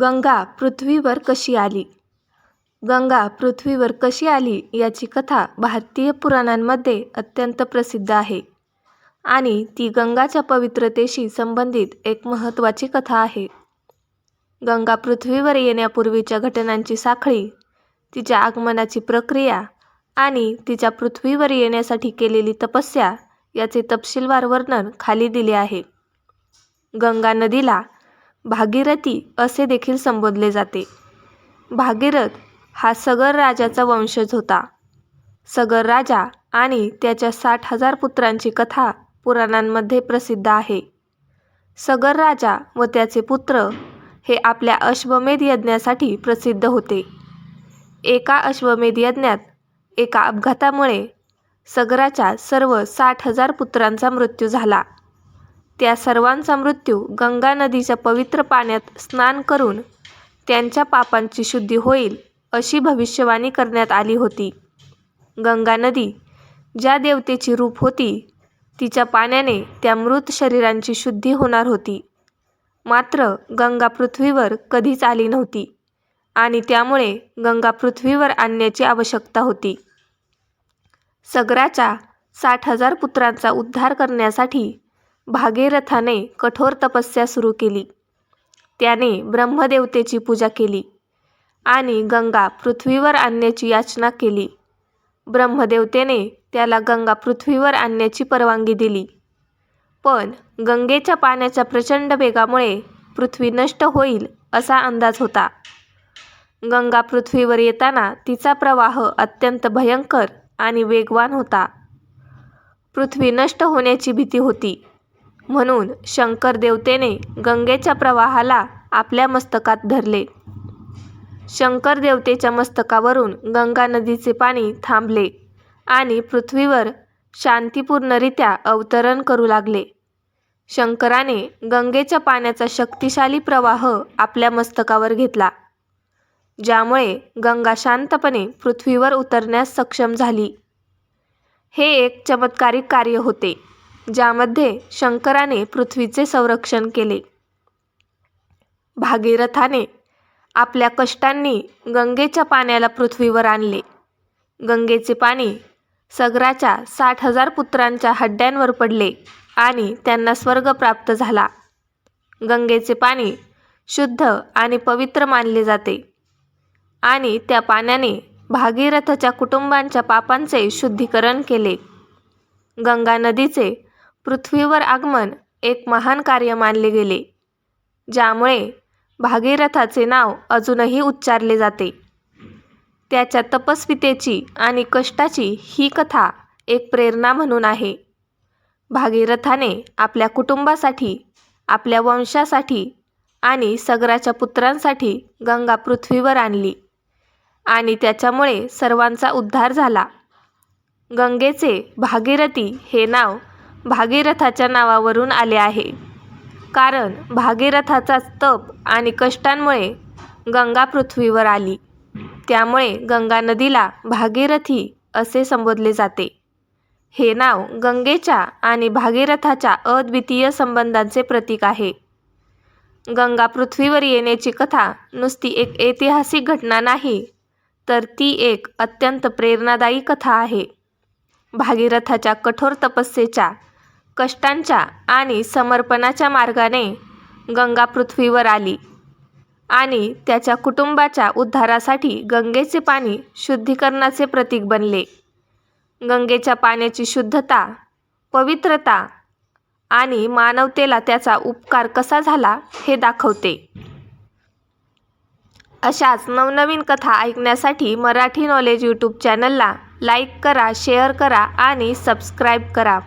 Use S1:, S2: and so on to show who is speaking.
S1: गंगा पृथ्वीवर कशी आली? गंगा पृथ्वीवर कशी आली याची कथा भारतीय पुराणांमध्ये अत्यंत प्रसिद्ध आहे. आणि ती गंगाच्या पवित्रतेशी संबंधित एक महत्त्वाची कथा आहे. गंगा पृथ्वीवर येण्यापूर्वीच्या घटनांची साखळी तिच्या आगमनाची प्रक्रिया आणि तिच्या पृथ्वीवर येण्यासाठी केलेली तपस्या याचे तपशीलवार वर्णन खाली दिले आहे. गंगा नदीला भागीरथी असे देखील संबोधले जाते. भागीरथ हा सगर राजाचा वंशज होता. सगर राजा आणि त्याच्या साठ हजार पुत्रांची कथा पुराणांमध्ये प्रसिद्ध आहे. सगर राजा व त्याचे पुत्र हे आपल्या अश्वमेध यज्ञासाठी प्रसिद्ध होते. एका अश्वमेध यज्ञात एका अपघातामुळे सगराच्या सर्व साठ हजार पुत्रांचा मृत्यू झाला. त्या सर्वांचा मृत्यू गंगा नदीच्या पवित्र पाण्यात स्नान करून त्यांच्या पापांची शुद्धी होईल अशी भविष्यवाणी करण्यात आली होती. गंगा नदी ज्या देवतेची रूप होती तिच्या पाण्याने त्या मृत शरीरांची शुद्धी होणार होती. मात्र गंगा पृथ्वीवर कधीच आली नव्हती आणि त्यामुळे गंगा पृथ्वीवर आणण्याची आवश्यकता होती. सगराच्या साठ हजार पुत्रांचा उद्धार करण्यासाठी भागीरथाने कठोर तपस्या सुरू केली. त्याने ब्रह्मदेवतेची पूजा केली आणि गंगा पृथ्वीवर आणण्याची याचना केली. ब्रह्मदेवतेने त्याला गंगा पृथ्वीवर आणण्याची परवानगी दिली. पण गंगेच्या पाण्याच्या प्रचंड वेगामुळे पृथ्वी नष्ट होईल असा अंदाज होता. गंगा पृथ्वीवर येताना तिचा प्रवाह अत्यंत भयंकर आणि वेगवान होता. पृथ्वी नष्ट होण्याची भीती होती. म्हणून शंकर देवतेने गंगेच्या प्रवाहाला आपल्या मस्तकात धरले. शंकर देवतेच्या मस्तकावरून गंगा नदीचे पाणी थांबले आणि पृथ्वीवर शांतीपूर्णरित्या अवतरण करू लागले. शंकराने गंगेच्या पाण्याचा शक्तिशाली प्रवाह आपल्या मस्तकावर घेतला ज्यामुळे गंगा शांतपणे पृथ्वीवर उतरण्यास सक्षम झाली. हे एक चमत्कारिक कार्य होते. ज्यामध्ये शंकराने पृथ्वीचे संरक्षण केले. भागीरथाने आपल्या कष्टांनी गंगेच्या पाण्याला पृथ्वीवर आणले. गंगेचे पाणी सगराच्या साठ हजार पुत्रांच्या हड्ड्यांवर पडले आणि त्यांना स्वर्ग प्राप्त झाला. गंगेचे पाणी शुद्ध आणि पवित्र मानले जाते आणि त्या पाण्याने भागीरथच्या कुटुंबांच्या पापांचे शुद्धीकरण केले. गंगा नदीचे पृथ्वीवर आगमन एक महान कार्य मानले गेले ज्यामुळे भागीरथाचे नाव अजूनही उच्चारले जाते. त्याच्या तपस्वितेची आणि कष्टाची ही कथा एक प्रेरणा म्हणून आहे. भागीरथाने आपल्या कुटुंबासाठी आपल्या वंशासाठी आणि सगराच्या पुत्रांसाठी गंगा पृथ्वीवर आणली आणि त्याच्यामुळे सर्वांचा उद्धार झाला. गंगेचे भागीरथी हे नाव भागीरथाच्या नावावरून आले आहे. कारण भागीरथाचा तप आणि कष्टांमुळे गंगा पृथ्वीवर आली. त्यामुळे गंगा नदीला भागीरथी असे संबोधले जाते. हे नाव गंगेच्या आणि भागीरथाच्या अद्वितीय संबंधांचे प्रतीक आहे. गंगा पृथ्वीवर येण्याची कथा नुसती एक ऐतिहासिक घटना नाही तर ती एक अत्यंत प्रेरणादायी कथा आहे. भागीरथाच्या कठोर तपस्येच्या कष्टांच्या आणि समर्पणाच्या मार्गाने गंगा पृथ्वीवर आली आणि त्याच्या कुटुंबाच्या उद्धारासाठी गंगेचे पाणी शुद्धीकरणाचे प्रतीक बनले. गंगेच्या पाण्याची शुद्धता पवित्रता आणि मानवतेला त्याचा उपकार कसा झाला हे दाखवते. अशाच नवनवीन कथा ऐकण्यासाठी मराठी नॉलेज यूट्यूब चॅनलला लाईक करा शेअर करा आणि सबस्क्राईब करा.